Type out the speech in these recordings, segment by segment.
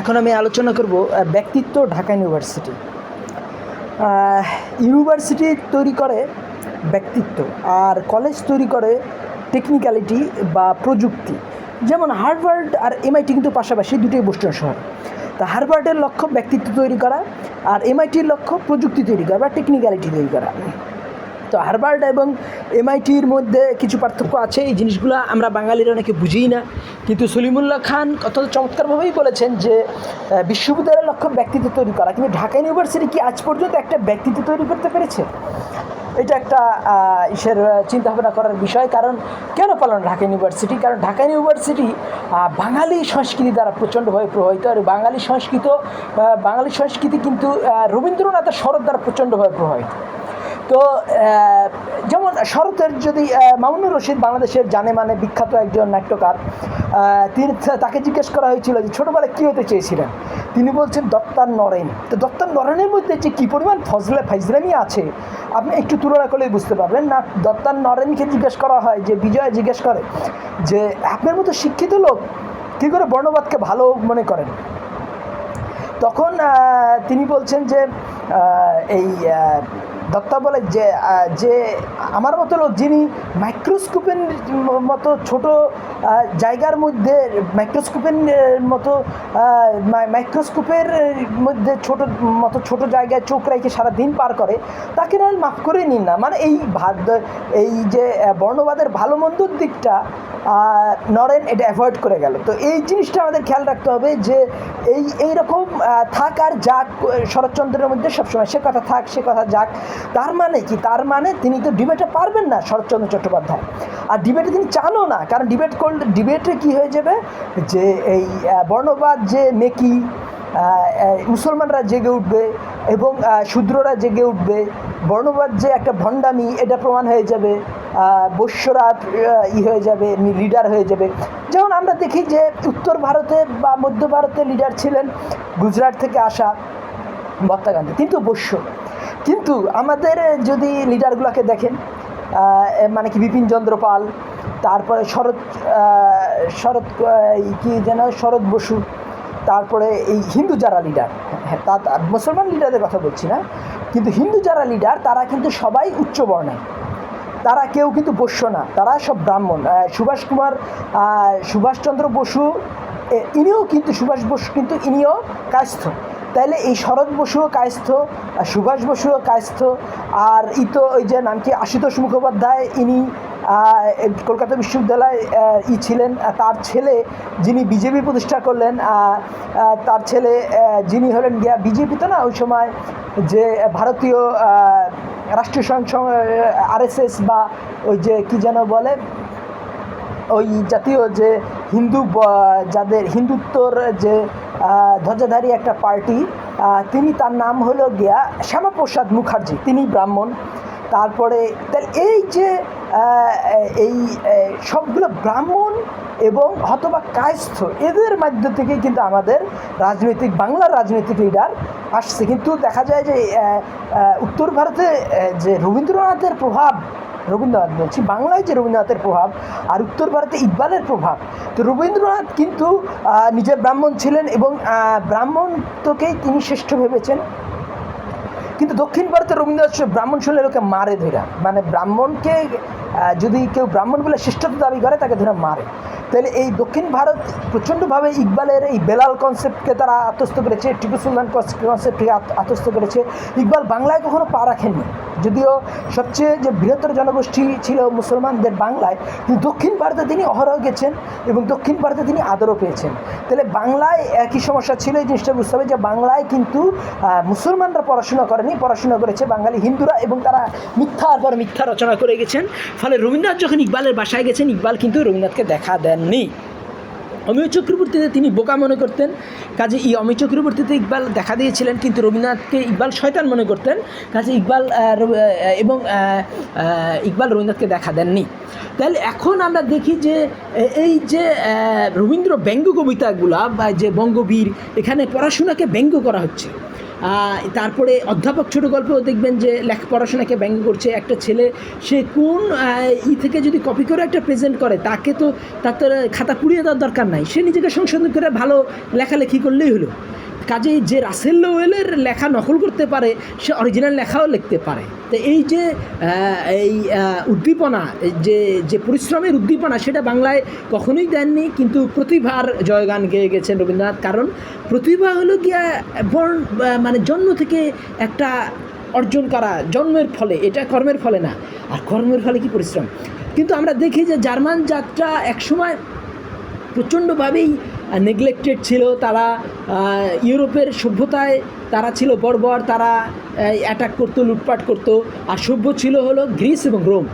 এখন আমি আলোচনা করব ব্যক্তিত্ব ঢাকা ইউনিভার্সিটি। ইউনিভার্সিটি তৈরি করে ব্যক্তিত্ব আর কলেজ তৈরি করে টেকনিক্যালিটি বা প্রযুক্তি। যেমন হার্ভার্ড আর এমআইটি কিন্তু পাশাপাশি দুটোই বোস্টন শহর। তা হার্ভার্ডের লক্ষ্য ব্যক্তিত্ব তৈরি করা আর এমআইটির লক্ষ্য প্রযুক্তি তৈরি করা বা টেকনিক্যালিটি তৈরি করা। তো হার্ভার্ড এবং এমআইটির মধ্যে কিছু পার্থক্য আছে। এই জিনিসগুলো আমরা বাঙালিরা অনেকে বুঝিই না। কিন্তু সলিমুল্লাহ খান কত চমৎকারভাবেই বলেছেন যে বিশ্ববিদ্যালয়ের লক্ষ্য ব্যক্তিত্ব তৈরি করা। কিন্তু ঢাকা ইউনিভার্সিটি কি আজ পর্যন্ত একটা ব্যক্তিত্ব তৈরি করতে পেরেছে? এটা একটা ইসের চিন্তা ভাবনা করার বিষয়। কারণ কেন পালন ঢাকা ইউনিভার্সিটি? কারণ ঢাকা ইউনিভার্সিটি বাঙালি সংস্কৃতি দ্বারা প্রচণ্ডভাবে প্রভাবিত। আর বাঙালি সংস্কৃত বাঙালি সংস্কৃতি কিন্তু রবীন্দ্রনাথের শরৎ দ্বারা প্রচণ্ডভাবে প্রভাবিত। তো যেমন শরতের যদি মামুনুর রশিদ বাংলাদেশের জানে মানে বিখ্যাত একজন নাট্যকার তিনি তাকে জিজ্ঞেস করা হয়েছিল যে ছোটোবেলায় কী হতে চেয়েছিলেন? তিনি বলছেন, দত্তার নরেন। তো দত্তার নরেনের মধ্যে যে কী পরিমাণ ফজলে ফাইজলামি আছে, আপনি একটু তুলনা করলেই বুঝতে পারবেন। না, দত্তার নরেনকে জিজ্ঞেস করা হয়, যে বিজয় জিজ্ঞেস করে যে, আপনার মতো শিক্ষিত লোক কী করে বর্ণবাদকে ভালো মনে করেন? তখন তিনি বলছেন যে এই দত্তা বলে যে যে আমার মতো লোক যিনি মাইক্রোস্কোপের মতো ছোট জায়গার মধ্যে মাইক্রোস্কোপের মতো মাইক্রোস্কোপের মধ্যে ছোট, মতো ছোট জায়গায় চোখ রেখে সারা দিন পার করে, তাকে না মাফ করে নিন না। মানে এই ভাদ, এই যে বর্ণবাদের ভালো মন্দর দিকটা নরেন এটা অ্যাভয়েড করে গেল। তো এই জিনিসটা আমাদের খেয়াল রাখতে হবে যে এই এই রকম থাক আর যাক শরৎচন্দ্রের মধ্যে সবসময় সে কথা থাক, সে কথা যাক। তার মানে কি? তার মানে তিনি তো ডিবেটে পারবেন না শরৎচন্দ্র চট্টোপাধ্যায়। আর ডিবেটে তিনি চানও না, কারণ ডিবেট করলে, ডিবেটে কি হয়ে যাবে? যে এই বর্ণবাদ যে মেকি মুসলমানরা জেগে উঠবে এবং শূদ্ররা জেগে উঠবে বর্ণবাদ যে একটা ভণ্ডামি, এটা প্রমাণ হয়ে যাবে বৈশ্যরা ই হয়ে যাবে লিডার হয়ে যাবে। যেমন আমরা দেখি যে উত্তর ভারতে বা মধ্য ভারতে লিডার ছিলেন গুজরাট থেকে আসা মহাত্মা গান্ধী, কিন্তু বৈশ্য। কিন্তু আমাদের যদি লিডারগুলোকে দেখেন মানে কি বিপিন চন্দ্র পাল, তারপরে শরৎ শরৎ কি যেন, শরৎ বসু, তারপরে এই হিন্দু যারা লিডার হ্যাঁ তা- মুসলমান লিডারদের কথা বলছি না কিন্তু হিন্দু যারা লিডার তারা কিন্তু সবাই উচ্চ বর্ণের। তারা কেউ কিন্তু বৈশ্য না, তারা সব ব্রাহ্মণ। সুভাষ কুমার সুভাষচন্দ্র বসু ইনিও কিন্তু, সুভাষ বসু কিন্তু ইনিও কায়স্থ। তাইলে এই শরৎ বসুও কায়স্থ সুভাষ বসুও কায়স্থ, আর ই তো ওই যে নাম কি, আশুতোষ মুখোপাধ্যায় ইনি কলকাতা বিশ্ববিদ্যালয় ই ছিলেন তার ছেলে যিনি বিজেপি প্রতিষ্ঠা করলেন তার ছেলে যিনি হলেন গিয়া বিজেপি তো না, ওই সময় যে ভারতীয় রাষ্ট্রীয় স্বয়ং আরএসএস বা ওই যে কি যেন বলে, ওই জাতীয় যে হিন্দু যাদের হিন্দুত্বর যে ধ্বজাধারী একটা পার্টি তিনি তার নাম হলো গিয়া শ্যামাপ্রসাদ মুখার্জি, তিনি ব্রাহ্মণ। তারপরে তাহলে এই যে এই সবগুলো ব্রাহ্মণ এবং হতবা কায়স্থ এদের মাধ্য থেকেই কিন্তু আমাদের রাজনৈতিক বাংলার রাজনৈতিক লিডার আসছে। কিন্তু দেখা যায় যে উত্তর ভারতে যে রবীন্দ্রনাথের প্রভাব রবীন্দ্রনাথ বলছি বাংলায় যে রবীন্দ্রনাথের প্রভাব আর উত্তর ভারতে ইকবালের প্রভাব তো রবীন্দ্রনাথ কিন্তু নিজে ব্রাহ্মণ ছিলেন এবং আহ, ব্রাহ্মণত্বকেই তিনি শ্রেষ্ঠ ভেবেছেন। কিন্তু দক্ষিণ ভারতে রবীন্দ্রনাথ ব্রাহ্মণ শুনলে লোকে মারে ধরা মানে ব্রাহ্মণকে যদি কেউ ব্রাহ্মণ বলে শ্রেষ্ঠত্ব দাবি করে, তাকে ধরে মারে। তাহলে এই দক্ষিণ ভারত প্রচণ্ডভাবে ইকবালের এই বেলাল কনসেপ্টকে তারা আত্মস্থ করেছে, টিপু সুলতান কনসেপ্টকে আত- আত্মস্থ করেছে। ইকবাল বাংলায় কখনো পা রাখেননি। যদিও সবচেয়ে যে বৃহত্তর জনগোষ্ঠী ছিল মুসলমানদের বাংলায়, কিন্তু দক্ষিণ ভারতে তিনি অহরহ গেছেন এবং দক্ষিণ ভারতে তিনি আদরও পেয়েছেন। তাহলে বাংলায় একই সমস্যা ছিল এই জিনিসটা বুঝতে হবে যে বাংলায় কিন্তু মুসলমানরা পড়াশোনা করেনি, পড়াশোনা করেছে বাঙালি হিন্দুরা এবং তারা মিথ্যার পর মিথ্যা রচনা করে গেছেন। ফলে রবীন্দ্রনাথ যখন ইকবালের বাসায় গেছেন, ইকবাল কিন্তু রবীন্দ্রনাথকে দেখা দেননি। অমিয় চক্রবর্তীতে তিনি বোকা মনে করতেন, কাজে এই অমিয় চক্রবর্তীতে ইকবাল দেখা দিয়েছিলেন, কিন্তু রবীন্দ্রনাথকে ইকবাল শয়তান মনে করতেন, কাজে ইকবাল এবং ইকবাল রবীন্দ্রনাথকে দেখা দেননি। তাহলে এখন আমরা দেখি যে এই যে রবীন্দ্র ব্যঙ্গ কবিতাগুলা বা যে বঙ্গবীর, এখানে পড়াশোনাকে ব্যঙ্গ করা হচ্ছে। তারপরে অধ্যাপক ছোট গল্পেও দেখবেন যে লেখা পড়াশোনাকে ব্যঙ্গ করছে একটা ছেলে। সে কোন ই থেকে যদি কপি করে একটা প্রেজেন্ট করে, তাকে তো তার খাতা পুড়িয়ে দেওয়ার দরকার নাই। সে নিজেকে সংশোধন করে ভালো লেখালেখি করলেই হলো। কাজেই যে রাসেল লোয়েলের লেখা নকল করতে পারে, সে অরিজিনাল লেখাও লিখতে পারে। তো এই যে এই উদ্দীপনা যে যে পরিশ্রমের উদ্দীপনা, সেটা বাংলায় কখনোই দেননি, কিন্তু প্রতিভার জয়গান গেয়ে গেছেন রবীন্দ্রনাথ। কারণ প্রতিভা হলো গিয়া বর্ণ মানে জন্ম থেকে একটা অর্জন করা, জন্মের ফলে। এটা কর্মের ফলে না, আর কর্মের ফলে কি পরিশ্রম? কিন্তু আমরা দেখি যে জার্মান যাত্রা একসময় প্রচণ্ডভাবেই নেগলেক্টেড ছিল, তারা ইউরোপের সভ্যতায় তারা ছিল বর্বর, তারা অ্যাটাক করতো, লুটপাট করতো। আর সভ্য ছিল হলো গ্রিস এবং রোম।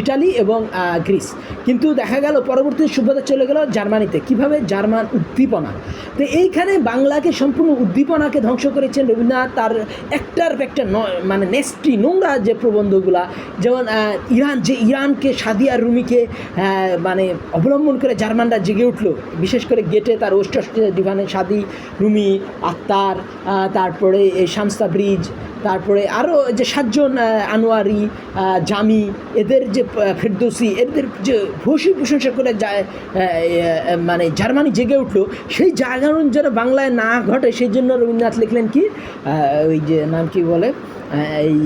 ইটালি এবং গ্রিস। কিন্তু দেখা গেল পরবর্তী সভ্যতা চলে গেল জার্মানিতে। কীভাবে? জার্মান উদ্দীপনা। তো এইখানে বাংলাকে সম্পূর্ণ উদ্দীপনাকে ধ্বংস করেছেন রবীন্দ্রনাথ। তার একটার একটা মানে নেস্টি নোংরা যে প্রবন্ধগুলা, যেমন ইরান, যে ইরানকে সাদিয়া রুমিকে মানে অবলম্বন করে জার্মানরা জেগে উঠল। বিশেষ করে গেটে তার অষ্ট ডিভানে সাদি, রুমি আত্মার তারপরে এই শামসা ব্রিজ তারপরে আরও যে সাতজন আনোয়ারি জামি, এদের যে ফেরদোসি, এদের যে ভূষী প্রশংসা করে যায় মানে জার্মানি জেগে উঠল, সেই জাগরণ যেন বাংলায় না ঘটে, সেই জন্য রবীন্দ্রনাথ লিখলেন কি ওই যে নাম কি বলে এই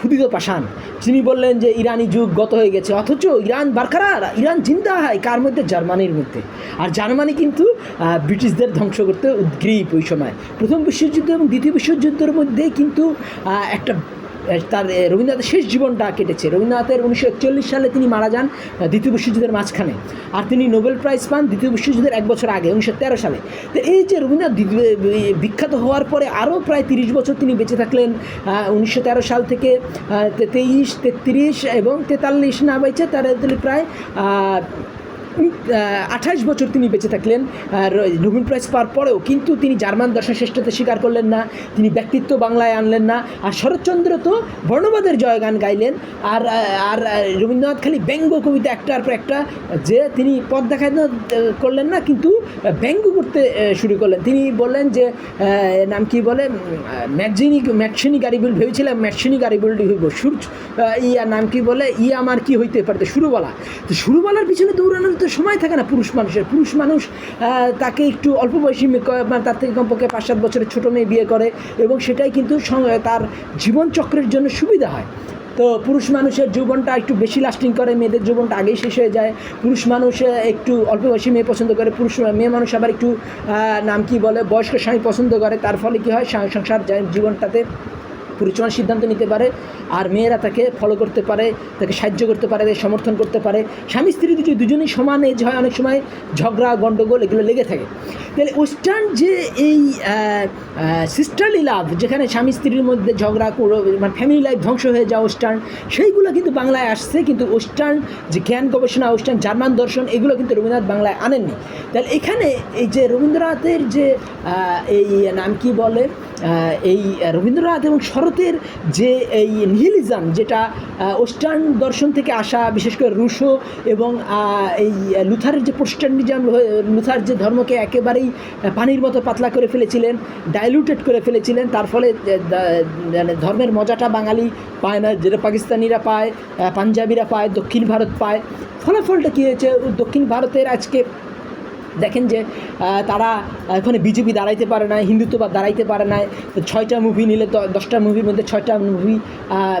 ক্ষুদিত পাশান তিনি বললেন যে, ইরানি যুগ গত হয়ে গেছে, অথচ ইরান বারকারার, ইরান চিন্তা হয় কার মধ্যে? জার্মানির মধ্যে। আর জার্মানি কিন্তু ব্রিটিশদের ধ্বংস করতে উদ্গ্রীব ওই সময়। প্রথম বিশ্বযুদ্ধ এবং দ্বিতীয় বিশ্বযুদ্ধের মধ্যে কিন্তু একটা তার রবীন্দ্রনাথের শেষ জীবনটা কেটেছে। রবীন্দ্রনাথের উনিশশো একচল্লিশ সালে তিনি মারা যান দ্বিতীয় বিশ্বযুদ্ধের মাঝখানে। আর তিনি নোবেল প্রাইজ পান দ্বিতীয় বিশ্বযুদ্ধের এক বছর আগে, উনিশশো তেরো সালে। তো এই যে রবীন্দ্রনাথ বিখ্যাত হওয়ার পরে আরও প্রায় তিরিশ বছর তিনি বেঁচে থাকলেন উনিশশো তেরো সাল থেকে তেইশ, তেত্রিশ এবং তেতাল্লিশ না বেঁচে, তার প্রায় আঠাশ বছর তিনি বেঁচে থাকলেন আর নোবেল প্রাইজ পাওয়ার পরেও কিন্তু তিনি জার্মান দর্শন শ্রেষ্ঠতা স্বীকার করলেন না তিনি ব্যক্তিত্ব বাংলায় আনলেন না আর শরৎচন্দ্র তো বর্ণবাদের জয়গান গাইলেন আর আর রবীন্দ্রনাথ খালি ব্যঙ্গ কবিতা একটার পর একটা যে তিনি পথ আহ, করলেন না কিন্তু ব্যঙ্গ করতে শুরু করলেন। তিনি বললেন যে নাম কি বলে? ম্যাকজিনি ম্যাকসিনি গাড়ি বিল ভেবেছিলাম ম্যাকসিনি গাড়ি হইব সূর্য ইয়া নাম কি বলে? ই আমার কি হইতে পারে? তো শুরু বলা। তো শুরু বলার পিছনে দৌড়ানোর তো সময় থাকে না পুরুষ মানুষের। পুরুষ মানুষ তাকে একটু অল্প বয়সী মানে তার থেকে কমপক্ষে পাঁচ সাত বছরের ছোটো মেয়ে বিয়ে করে এবং সেটাই কিন্তু তার জীবনচক্রের জন্য সুবিধা হয়। তো পুরুষ মানুষের যৌবনটা একটু বেশি লাস্টিং করে, মেয়েদের যৌবনটা আগেই শেষ হয়ে যায়। পুরুষ মানুষ একটু অল্প বয়সী মেয়ে পছন্দ করে, পুরুষ মেয়ে মানুষ আবার একটু নাম কি বলে, বয়স্ক স্বামী পছন্দ করে। তার ফলে কী হয় সংসার জীবনটাতে পরিচালনার সিদ্ধান্ত নিতে পারে আর মেয়েরা তাকে ফলো করতে পারে, তাকে সাহায্য করতে পারে সমর্থন করতে পারে। স্বামী, স্ত্রী দুজন দুজনেই সমান এজ হয় অনেক সময় ঝগড়া গণ্ডগোল এগুলো লেগে থাকে। তাহলে ওয়েস্টার্ন যে এই সিস্টারলি লাভ যেখানে স্বামী, স্ত্রীর মধ্যে ঝগড়া করো- মানে ফ্যামিলি লাইফ ধ্বংস হয়ে যাওয়া ওয়েস্টার্ন, সেইগুলো কিন্তু বাংলায় আসছে, কিন্তু ওয়েস্টার্ন যে জ্ঞান গবেষণা, ওয়েস্টার্ন জার্মান দর্শন, এগুলো কিন্তু রবীন্দ্রনাথ বাংলায় আনেননি। তাহলে এখানে এই যে রবীন্দ্রনাথের যে এই, নাম কি বলে? এই রবীন্দ্রনাথ এবং শরতের যে এই নিহিলিজম, যেটা ওয়েস্টার্ন দর্শন থেকে আসা, বিশেষ করে রুশো এবং এই লুথারের যে প্রোস্টান্ডিজম লুথার যে ধর্মকে একেবারেই পানির মতো পাতলা করে ফেলেছিলেন ডাইলুটেড করে ফেলেছিলেন, তার ফলে মানে ধর্মের মজাটা বাঙালি পায় না, যেটা পাকিস্তানিরা পায় পাঞ্জাবিরা পায়, দক্ষিণ ভারত পায়। ফলাফলটা কী হয়েছে? দক্ষিণ ভারতের আজকে দেখেন যে তারা এখানে বিজেপি দাঁড়াইতে পারে না হিন্দুত্ববাদ দাঁড়াইতে পারে না ছয়টা মুভি নিলে দ- দশটা মুভির মধ্যে ছয়টা মুভি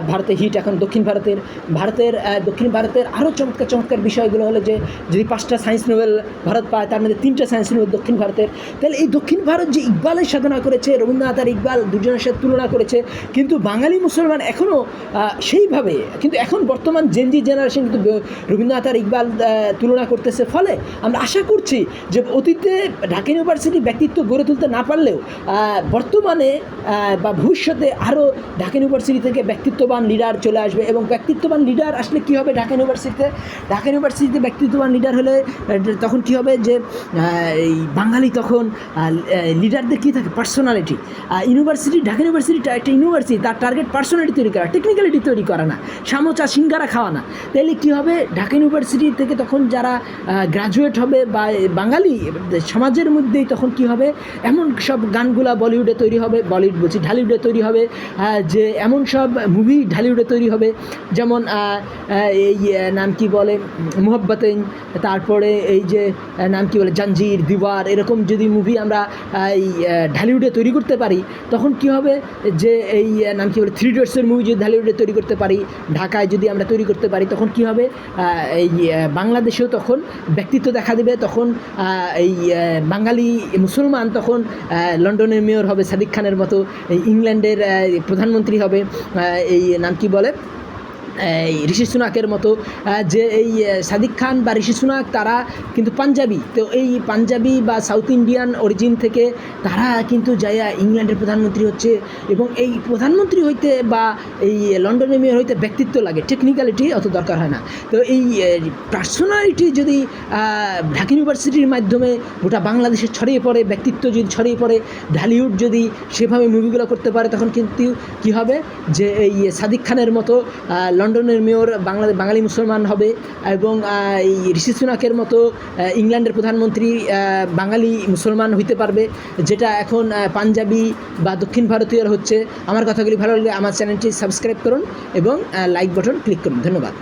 ভারতে হিট এখন দক্ষিণ ভারতের। ভারতের দক্ষিণ ভারতের আরও চমৎকার চমৎকার বিষয়গুলো হলো যে, যদি পাঁচটা সায়েন্স নোবেল ভারত পায়, তার মধ্যে তিনটা সায়েন্স নোবেল দক্ষিণ ভারতের। তাহলে এই দক্ষিণ ভারত যে ইকবালের সাধনা করেছে, রবীন্দ্রনাথ আর ইকবাল দুজনের সাথে তুলনা করেছে, কিন্তু বাঙালি মুসলমান এখনও সেইভাবে, কিন্তু এখন বর্তমান জেনজি জেনারেশন কিন্তু রবীন্দ্রনাথ আর ইকবাল তুলনা করতেছে। ফলে আমরা আশা করছি যে অতীতে ঢাকা ইউনিভার্সিটি ব্যক্তিত্ব গড়ে তুলতে না পারলেও বর্তমানে বা ভবিষ্যতে আরও ঢাকা ইউনিভার্সিটি থেকে ব্যক্তিত্ববান লিডার চলে আসবে এবং ব্যক্তিত্ববান লিডার আসলে কী হবে ঢাকা ইউনিভার্সিটিতে ঢাকা ইউনিভার্সিটিতে ব্যক্তিত্ববান লিডার হলে তখন কী হবে যে এই বাঙালি তখন লিডারদের কী থাকে? পার্সোনালিটি ইউনিভার্সিটি ঢাকা ইউনিভার্সিটিটা একটা ইউনিভার্সিটি তার টার্গেট পার্সোনালিটি তৈরি করা টেকনিক্যালিটি তৈরি করা না। সামোচা সিঙ্গারা খাওয়া না। তাইলে কী হবে? ঢাকা ইউনিভার্সিটি থেকে তখন যারা গ্রাজুয়েট হবে বা বাঙালি সমাজের মধ্যেই তখন কি হবে? এমন সব গানগুলা বলিউডে তৈরি হবে, বলিউড বলছি ঢালিউডে তৈরি হবে যে এমন সব মুভি ঢালিউডে তৈরি হবে, যেমন এই নাম কি বলে, মোহব্বতেন, তারপরে এই যে নাম কি বলে, জাঞ্জির, দিওয়ার, এরকম যদি মুভি আমরা এই ঢালিউডে তৈরি করতে পারি, তখন কি হবে? যে এই নাম কি বলে থ্রি ডটসের মুভি যদি ঢালিউডে তৈরি করতে পারি, ঢাকায় যদি আমরা তৈরি করতে পারি, তখন কি হবে? এই বাংলাদেশেও তখন ব্যক্তিত্ব দেখা দেবে, তখন এই বাঙালি মুসলমান তখন লন্ডনের মেয়র হবে সাদিক খানের মতো ইংল্যান্ডের প্রধানমন্ত্রী হবে এই, নাম কি বলে? ঋষি সুনাকের মতো যে এই সাদিক খান বা ঋষি সুনাক তারা কিন্তু পাঞ্জাবি। তো এই পাঞ্জাবি বা সাউথ ইন্ডিয়ান অরিজিন থেকে তারা কিন্তু যাইয়া ইংল্যান্ডের প্রধানমন্ত্রী হচ্ছে এবং এই প্রধানমন্ত্রী হইতে বা এই লন্ডনের মেয়র হইতে ব্যক্তিত্ব লাগে টেকনিক্যালিটি অত দরকার হয় না। তো এই পার্সোনালিটি যদি ঢাকা ইউনিভার্সিটির মাধ্যমে গোটা বাংলাদেশে ছড়িয়ে পড়ে, ব্যক্তিত্ব যদি ছড়িয়ে পড়ে, ঢালিউড যদি সেভাবে মুভিগুলো করতে পারে, তখন কিন্তু কী হবে? যে এই সাদিক খানের মতো লন্ডনের মেয়র বাংলা বাঙালি মুসলমান হবে এবং এই ঋষি সুনাকের মতো ইংল্যান্ডের প্রধানমন্ত্রী বাঙালি মুসলমান হইতে পারবে, যেটা এখন পাঞ্জাবি বা দক্ষিণ ভারতীয়র হচ্ছে। আমার কথাগুলি ভালো লাগলে আমার চ্যানেলটি সাবস্ক্রাইব করুন এবং লাইক বাটন ক্লিক করুন। ধন্যবাদ।